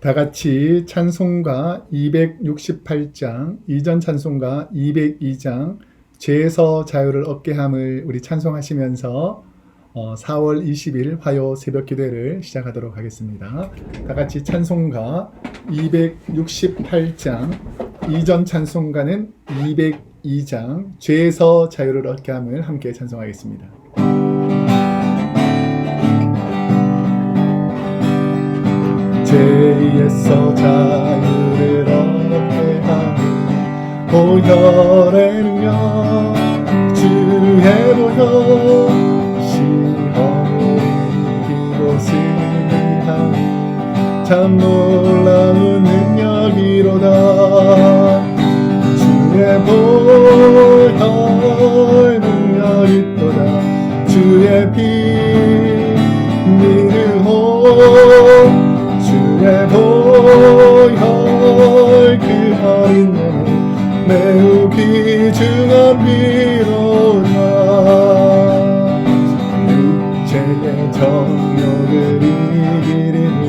다 같이 찬송가 268장, 이전 찬송가 202장, 죄에서 자유를 얻게 함을 우리 찬송하시면서 어, 4월 20일 화요 새벽 기도회를 시작하도록 하겠습니다. 다 같이 찬송가 268장, 이전 찬송가는 202장, 죄에서 자유를 얻게 함을 함께 찬송하겠습니다. 죄에서 자유를 얻게 하는 보혈의 능력 주의 보혈. 시험을 이기고 승리하는 참 놀라운 능력이로다 피로다 육체의 정욕을 이기리니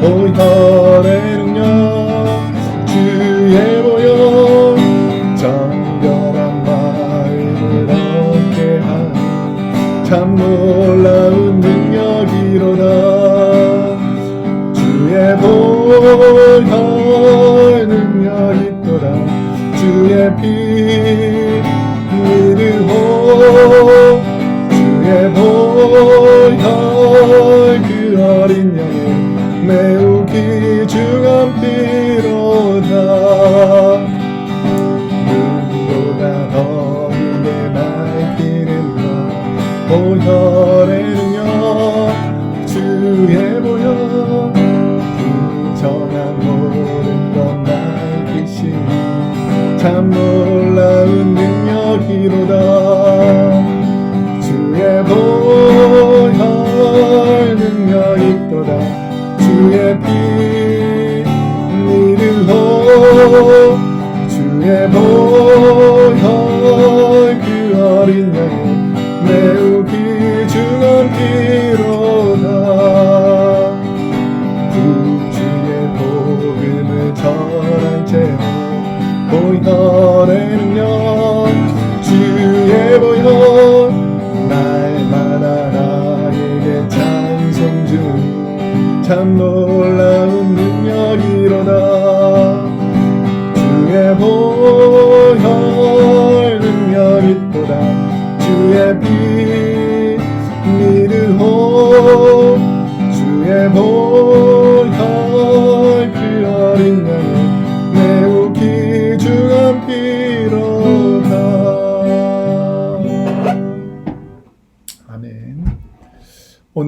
보혈의 능력 주의 보혈 정결한 마음을 얻게 하니 참 놀라운 능력이로다. 주의 보혈 주 jamás.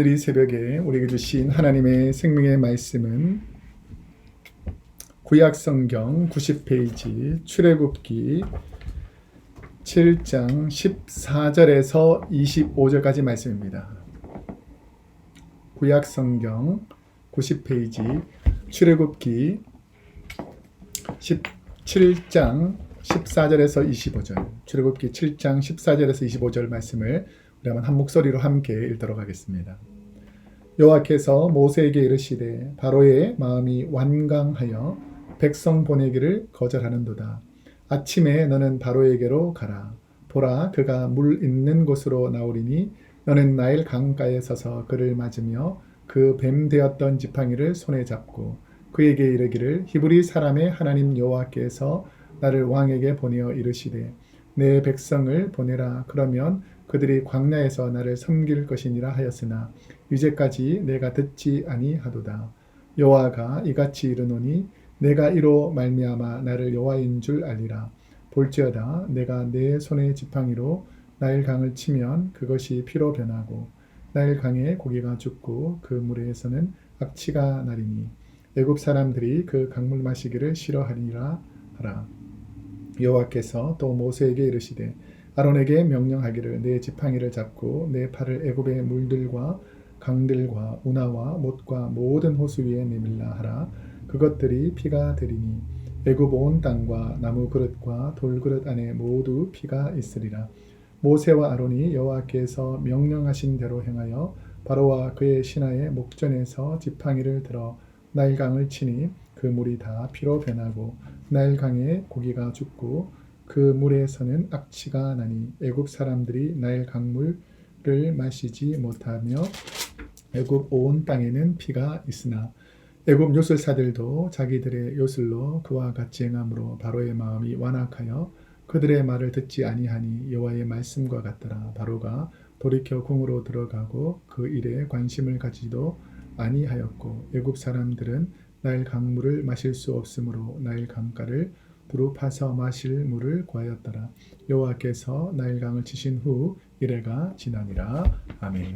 오늘 이 새벽에 우리에게 주신 하나님의 생명의 말씀은 구약 성경 90페이지 출애굽기 7장 14절에서 25절까지 말씀입니다. 구약 성경 90페이지 출애굽기 17장 14절에서 25절 출애굽기 7장 14절에서 25절 말씀을 우리 한번 한 목소리로 함께 읽도록 하겠습니다. 여호와께서 모세에게 이르시되 바로의 마음이 완강하여 백성 보내기를 거절하는도다. 아침에 너는 바로에게로 가라. 보라 그가 물 있는 곳으로 나오리니 너는 나일 강가에 서서 그를 맞으며 그 뱀 되었던 지팡이를 손에 잡고 그에게 이르기를 히브리 사람의 하나님 여호와께서 나를 왕에게 보내어 이르시되 내 백성을 보내라 그러면 그들이 광야에서 나를 섬길 것이니라 하였으나 이제까지 내가 듣지 아니하도다. 여호와가 이같이 이르노니 내가 이로 말미암아 나를 여호와인 줄 알리라. 볼지어다 내가 내 손의 지팡이로 나일 강을 치면 그것이 피로 변하고 나일 강에 고기가 죽고 그 물에서는 악취가 나리니 애굽 사람들이 그 강물 마시기를 싫어하리라 하라. 여호와께서 또 모세에게 이르시되 아론에게 명령하기를 내 지팡이를 잡고 내 팔을 애굽의 물들과 강들과 운하와 못과 모든 호수 위에 내밀라 하라. 그것들이 피가 되리니 애굽 온 땅과 나무 그릇과 돌 그릇 안에 모두 피가 있으리라. 모세와 아론이 여호와께서 명령하신 대로 행하여 바로와 그의 신하의 목전에서 지팡이를 들어 나일강을 치니 그 물이 다 피로 변하고 나일강에 고기가 죽고 그 물에서는 악취가 나니 애굽 사람들이 나일 강물을 마시지 못하며 애굽 온 땅에는 피가 있으나 애굽 요술사들도 자기들의 요술로 그와 같이 행함으로 바로의 마음이 완악하여 그들의 말을 듣지 아니하니 여호와의 말씀과 같더라. 바로가 돌이켜 궁으로 들어가고 그 일에 관심을 가지도 아니하였고 애굽 사람들은 나일 강물을 마실 수 없으므로 나일 강가를 두루 파서 마실 물을 구하였더라 여호와께서 나일 강을 치신 후 이래가 지나니라 아멘.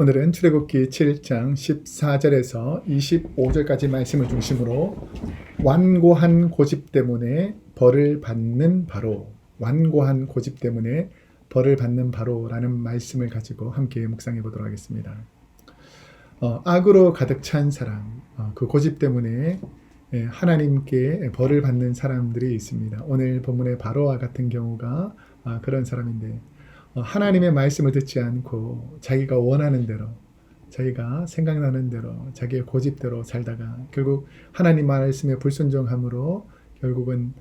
오늘은 출애굽기 7장 14절에서 25절까지 말씀을 중심으로 완고한 고집 때문에 벌을 받는 바로 완고한 고집 때문에 벌을 받는 바로라는 말씀을 가지고 함께 묵상해 보도록 하겠습니다. 어, 악으로 가득 찬 사람, 어, 그 고집 때문에 예, 하나님께 벌을 받는 사람들이 있습니다. 오늘 본문의 바로와 같은 경우가 아, 그런 사람인데 어, 하나님의 말씀을 듣지 않고 자기가 원하는 대로 자기가 생각나는 대로 자기의 고집대로 살다가 결국 하나님 말씀에 불순종함으로 결국은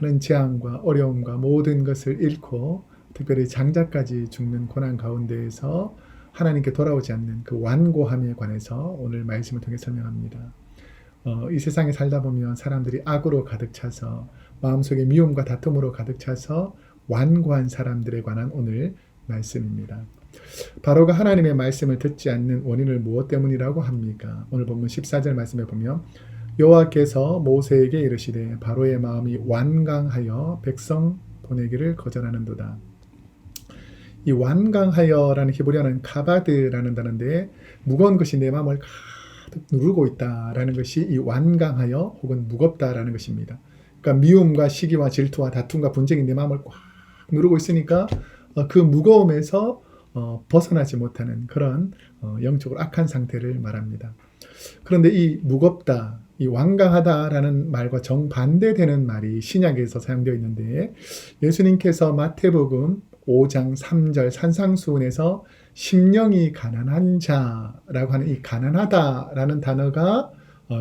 많은 재앙과 어려움과 모든 것을 잃고 특별히 장자까지 죽는 고난 가운데에서 하나님께 돌아오지 않는 그 완고함에 관해서 오늘 말씀을 통해 설명합니다. 어, 이 세상에 살다 보면 사람들이 악으로 가득 차서 마음속에 미움과 다툼으로 가득 차서 완고한 사람들에 관한 오늘 말씀입니다. 바로가 하나님의 말씀을 듣지 않는 원인을 무엇 때문이라고 합니까? 오늘 본문 14절 말씀에 보면 여호와께서 모세에게 이르시되 바로의 마음이 완강하여 백성 보내기를 거절하는도다. 이 완강하여라는 히브리어는 카바드라는 단어인데 무거운 것이 내 마음을 누르고 있다라는 것이 이 완강하여 혹은 무겁다라는 것입니다. 그러니까 미움과 시기와 질투와 다툼과 분쟁이 내 마음을 꽉 누르고 있으니까 어, 그 무거움에서 어, 벗어나지 못하는 그런 어, 영적으로 악한 상태를 말합니다. 그런데 이 무겁다, 이 완강하다라는 말과 정반대되는 말이 신약에서 사용되어 있는데 예수님께서 마태복음 5장 3절 산상수훈에서 심령이 가난한 자라고 하는 이 가난하다라는 단어가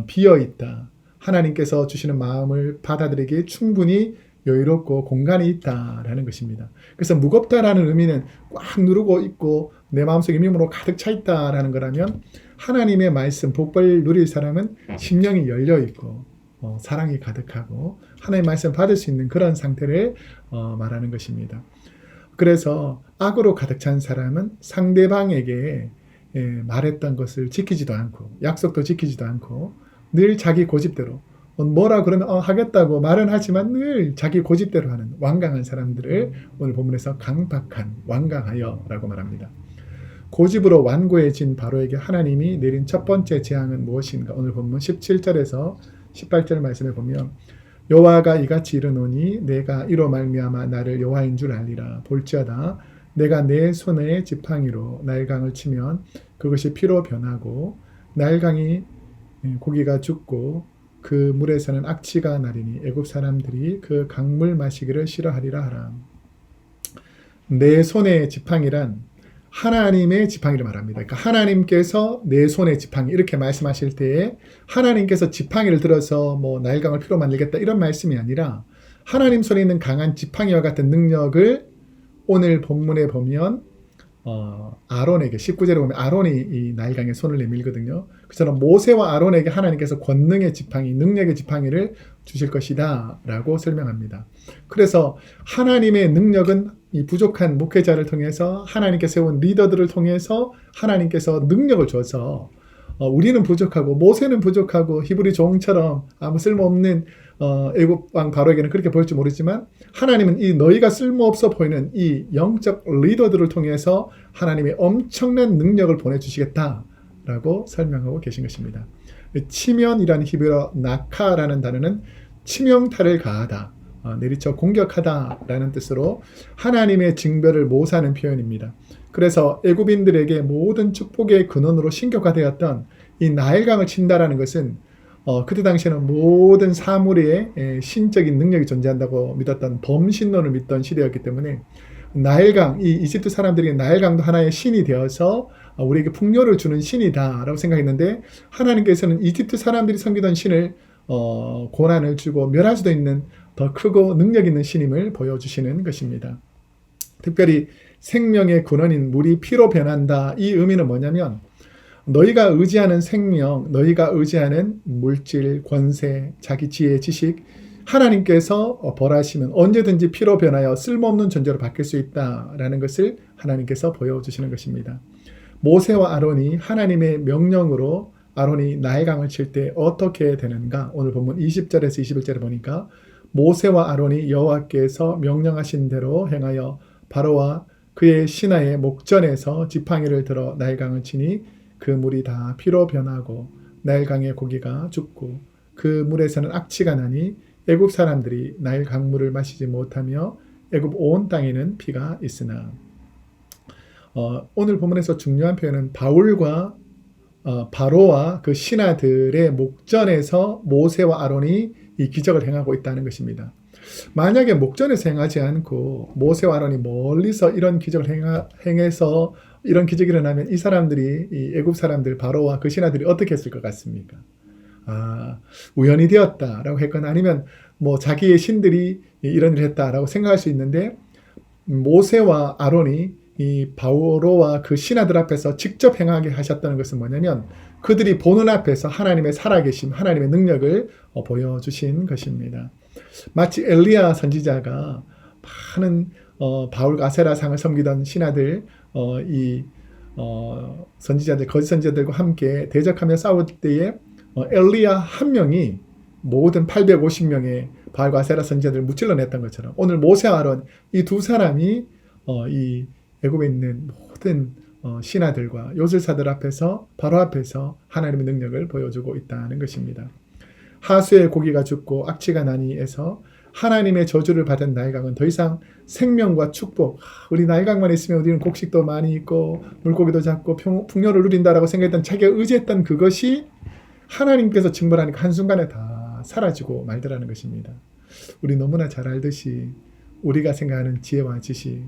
비어 있다. 하나님께서 주시는 마음을 받아들이기에 충분히 여유롭고 공간이 있다라는 것입니다. 그래서 무겁다라는 의미는 꽉 누르고 있고 내 마음속에 미움으로 가득 차 있다라는 거라면 하나님의 말씀 복벌 누릴 사람은 심령이 열려 있고 어, 사랑이 가득하고 하나님의 말씀 받을 수 있는 그런 상태를 어, 말하는 것입니다. 그래서 악으로 가득 찬 사람은 상대방에게 예, 말했던 것을 지키지도 않고 약속도 지키지도 않고 늘 자기 고집대로 뭐라 그러면 어, 하겠다고 말은 하지만 늘 자기 고집대로 하는 완강한 사람들을 오늘 본문에서 강박한 완강하여라고 말합니다. 고집으로 완고해진 바로에게 하나님이 내린 첫 번째 재앙은 무엇인가? 오늘 본문 17절에서 18절 말씀에 보면 여호와가 이같이 이르노니 내가 이로 말미암아 나를 여호와인 줄 알리라 볼지어다 내가 내 손에 지팡이로 날강을 치면 그것이 피로 변하고 날강이 고기가 죽고 그 물에서는 악취가 나리니 애굽 사람들이 그 강물 마시기를 싫어하리라 하라. 내 손의 지팡이란 하나님의 지팡이를 말합니다. 그러니까 하나님께서 내 손의 지팡이 이렇게 말씀하실 때에 하나님께서 지팡이를 들어서 뭐 나일강을 피로 만들겠다 이런 말씀이 아니라 하나님 손에 있는 강한 지팡이와 같은 능력을 오늘 본문에 보면 어, 아론에게 19절에 보면 아론이 이 나일강에 손을 내밀거든요. 그처럼 모세와 아론에게 하나님께서 권능의 지팡이, 능력의 지팡이를 주실 것이다 라고 설명합니다. 그래서 하나님의 능력은 이 부족한 목회자를 통해서 하나님께 세운 리더들을 통해서 하나님께서 능력을 줘서 어, 우리는 부족하고 모세는 부족하고 히브리 종처럼 아무 쓸모없는 어, 애굽 왕 바로에게는 그렇게 보일지 모르지만 하나님은 이 너희가 쓸모없어 보이는 이 영적 리더들을 통해서 하나님의 엄청난 능력을 보내주시겠다라고 설명하고 계신 것입니다. 치면이라는 히브리어 나카라는 단어는 치명타를 가하다, 어, 내리쳐 공격하다라는 뜻으로 하나님의 징별을 모사하는 표현입니다. 그래서 애굽인들에게 모든 축복의 근원으로 신격화 되었던 이 나일강을 친다라는 것은 어, 그때 당시에는 모든 사물에 에, 신적인 능력이 존재한다고 믿었던 범신론을 믿던 시대였기 때문에 나일강, 이 이집트 사람들이 나일강도 하나의 신이 되어서 어, 우리에게 풍요를 주는 신이다라고 생각했는데 하나님께서는 이집트 사람들이 섬기던 신을 어, 고난을 주고 멸할 수도 있는 더 크고 능력 있는 신임을 보여주시는 것입니다. 특별히 생명의 근원인 물이 피로 변한다. 이 의미는 뭐냐면 너희가 의지하는 생명, 너희가 의지하는 물질, 권세, 자기 지혜, 지식, 하나님께서 어, 벌하시면 언제든지 피로 변하여 쓸모없는 존재로 바뀔 수 있다라는 것을 하나님께서 보여주시는 것입니다. 모세와 아론이 하나님의 명령으로 아론이 나일강을 칠 때 어떻게 되는가? 오늘 본문 20절에서 21절에 보니까 모세와 아론이 여호와께서 명령하신 대로 행하여 바로와 그의 신하의 목전에서 지팡이를 들어 나일강을 치니 그 물이 다 피로 변하고 나일강의 고기가 죽고 그 물에서는 악취가 나니 애굽 사람들이 나일 강물을 마시지 못하며 애굽 온 땅에는 피가 있으나 어, 오늘 본문에서 중요한 표현은 바울과 어, 바로와 그 신하들의 목전에서 모세와 아론이 이 기적을 행하고 있다는 것입니다. 만약에 목전에서 행하지 않고 모세와 아론이 멀리서 이런 기적을 행하, 행해서 이런 기적이 일어나면 이 사람들이 이 애굽 사람들 바로와 그 신하들이 어떻게 했을 것 같습니까? 아 우연이 되었다라고 했거나 아니면 뭐 자기의 신들이 이런 일을 했다라고 생각할 수 있는데 모세와 아론이 이 바오로와 그 신하들 앞에서 직접 행하게 하셨다는 것은 뭐냐면 그들이 보는 앞에서 하나님의 살아계심, 하나님의 능력을 어, 보여주신 것입니다. 마치 엘리야 선지자가 많은 어, 바울 아세라 상을 섬기던 신하들 어, 이 어, 선지자들 거짓 선지자들과 함께 대적하며 싸울 때에 어, 엘리야 한 명이 모든 850명의 바알과 아세라 선지자들을 무찔러냈던 것처럼 오늘 모세 아론 이 두 사람이 어, 이 애굽에 있는 모든 어, 신하들과 요술사들 앞에서 바로 앞에서 하나님의 능력을 보여주고 있다는 것입니다. 하수의 고기가 죽고 악취가 나니에서 하나님의 저주를 받은 나일강은 더 이상 생명과 축복, 우리 나일강만 있으면 우리는 곡식도 많이 있고 물고기도 잡고 평, 풍요를 누린다라고 생각했던 자기가 의지했던 그것이 하나님께서 증벌하니까 한순간에 다 사라지고 말더라는 것입니다. 우리 너무나 잘 알듯이 우리가 생각하는 지혜와 지식,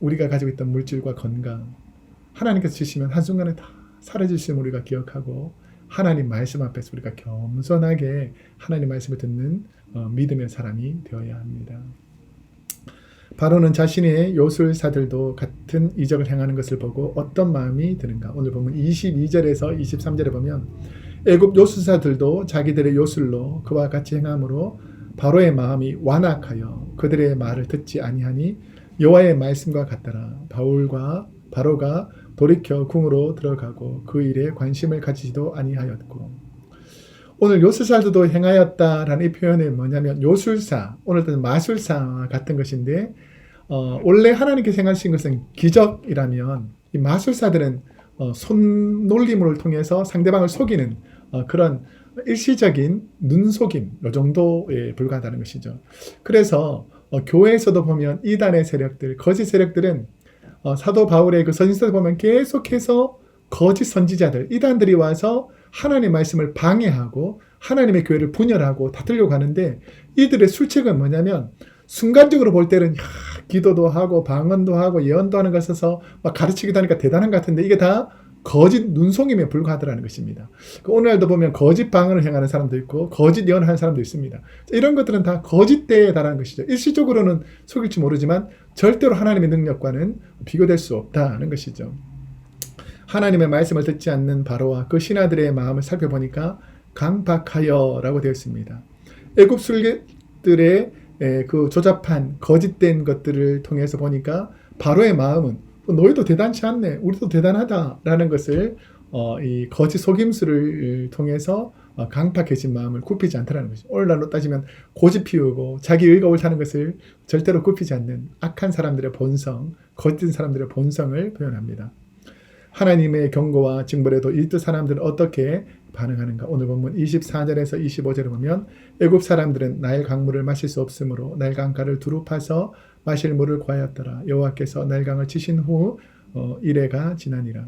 우리가 가지고 있던 물질과 건강, 하나님께서 주시면 한순간에 다 사라질 수 우리가 기억하고 하나님 말씀 앞에서 우리가 겸손하게 하나님 말씀을 듣는 어, 믿음의 사람이 되어야 합니다. 바로는 자신의 요술사들도 같은 이적을 행하는 것을 보고 어떤 마음이 드는가? 오늘 보면 22절에서 23절에 보면 애굽 요술사들도 자기들의 요술로 그와 같이 행함으로 바로의 마음이 완악하여 그들의 말을 듣지 아니하니 여호와의 말씀과 같더라. 바울과 바로가 돌이켜 궁으로 들어가고 그 일에 관심을 가지지도 아니하였고 오늘 요술사들도 행하였다라는 이 표현은 뭐냐면 요술사 오늘은 마술사 같은 것인데 어, 원래 하나님께서 행하신 것은 기적이라면 이 마술사들은 어, 손놀림을 통해서 상대방을 속이는 어, 그런 일시적인 눈속임 이 정도에 불과하다는 것이죠. 그래서 어, 교회에서도 보면 이단의 세력들, 거짓 세력들은 어, 사도 바울의 그 선지서를 보면 계속해서 거짓 선지자들, 이단들이 와서 하나님의 말씀을 방해하고 하나님의 교회를 분열하고 다투려고 하는데 이들의 술책은 뭐냐면 순간적으로 볼 때는 야, 기도도 하고 방언도 하고 예언도 하는 것에서 막 가르치기도 하니까 대단한 것 같은데 이게 다 거짓 눈송임에 불과하더라는 것입니다. 그 오늘날도 보면 거짓 방언을 행하는 사람도 있고 거짓 예언을 하는 사람도 있습니다. 이런 것들은 다 거짓대에 달하는 것이죠. 일시적으로는 속일지 모르지만 절대로 하나님의 능력과는 비교될 수 없다는 것이죠. 하나님의 말씀을 듣지 않는 바로와 그 신하들의 마음을 살펴보니까 강박하여라고 되어 있습니다. 애굽 술객들의 그 조잡한 거짓된 것들을 통해서 보니까 바로의 마음은 너희도 대단치 않네, 우리도 대단하다라는 것을 어, 이 거짓 속임수를 통해서 어, 강팍해진 마음을 굽히지 않다라는 것이죠. 오늘날로 따지면 고집 피우고 자기 의가 옳다는 것을 절대로 굽히지 않는 악한 사람들의 본성, 거짓된 사람들의 본성을 표현합니다. 하나님의 경고와 징벌에도 이뜻 사람들은 어떻게 반응하는가? 오늘 본문 24절에서 25절에 보면 애굽 사람들은 나일 강물을 마실 수 없으므로 나일 강가를 두루 파서 마실 물을 구하였더라. 여호와께서 나일 강을 치신 후 어, 이래가 지나니라.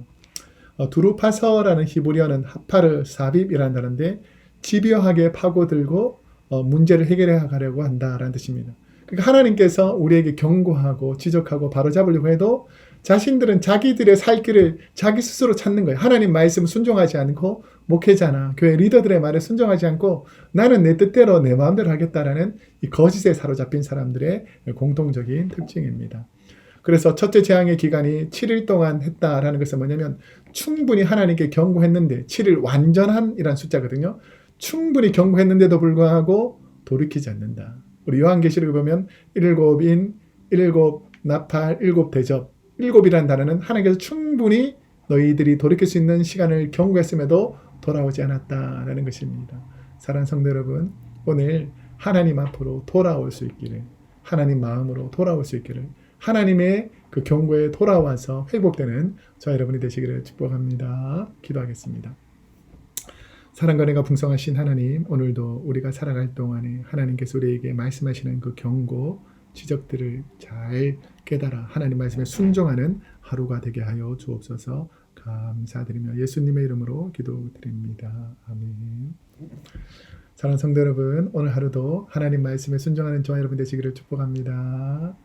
어, 두루 파서라는 히브리어는 하파르 단어인데 집요하게 파고들고 어, 문제를 해결해 가려고 한다라는 뜻입니다. 그러니까 하나님께서 우리에게 경고하고 지적하고 바로잡으려고 해도 자신들은 자기들의 살 길을 자기 스스로 찾는 거예요. 하나님 말씀 순종하지 않고 목회자나 교회 리더들의 말에 순종하지 않고 나는 내 뜻대로 내 마음대로 하겠다라는 이 거짓에 사로잡힌 사람들의 공통적인 특징입니다. 그래서 첫째 재앙의 기간이 7일 동안 했다라는 것은 뭐냐면 충분히 하나님께 경고했는데 7일 완전한이란 숫자거든요. 충분히 경고했는데도 불구하고 돌이키지 않는다. 우리 요한계시록에 보면 일곱인, 일곱 나팔, 일곱 대접, 일곱이라는 단어는 하나님께서 충분히 너희들이 돌이킬 수 있는 시간을 경고했음에도 돌아오지 않았다라는 것입니다. 사랑하는 성도 여러분, 오늘 하나님 앞으로 돌아올 수 있기를, 하나님 마음으로 돌아올 수 있기를, 하나님의 그 경고에 돌아와서 회복되는 저 여러분이 되시기를 축복합니다. 기도하겠습니다. 사랑과 내가 풍성하신 하나님, 오늘도 우리가 살아갈 동안에 하나님께서 우리에게 말씀하시는 그 경고, 지적들을 잘 깨달아 하나님 말씀에 순종하는 하루가 되게 하여 주옵소서 감사드리며 예수님의 이름으로 기도드립니다. 아멘. 사랑하는 성도 여러분, 오늘 하루도 하나님 말씀에 순종하는 저와 여러분 되시기를 축복합니다.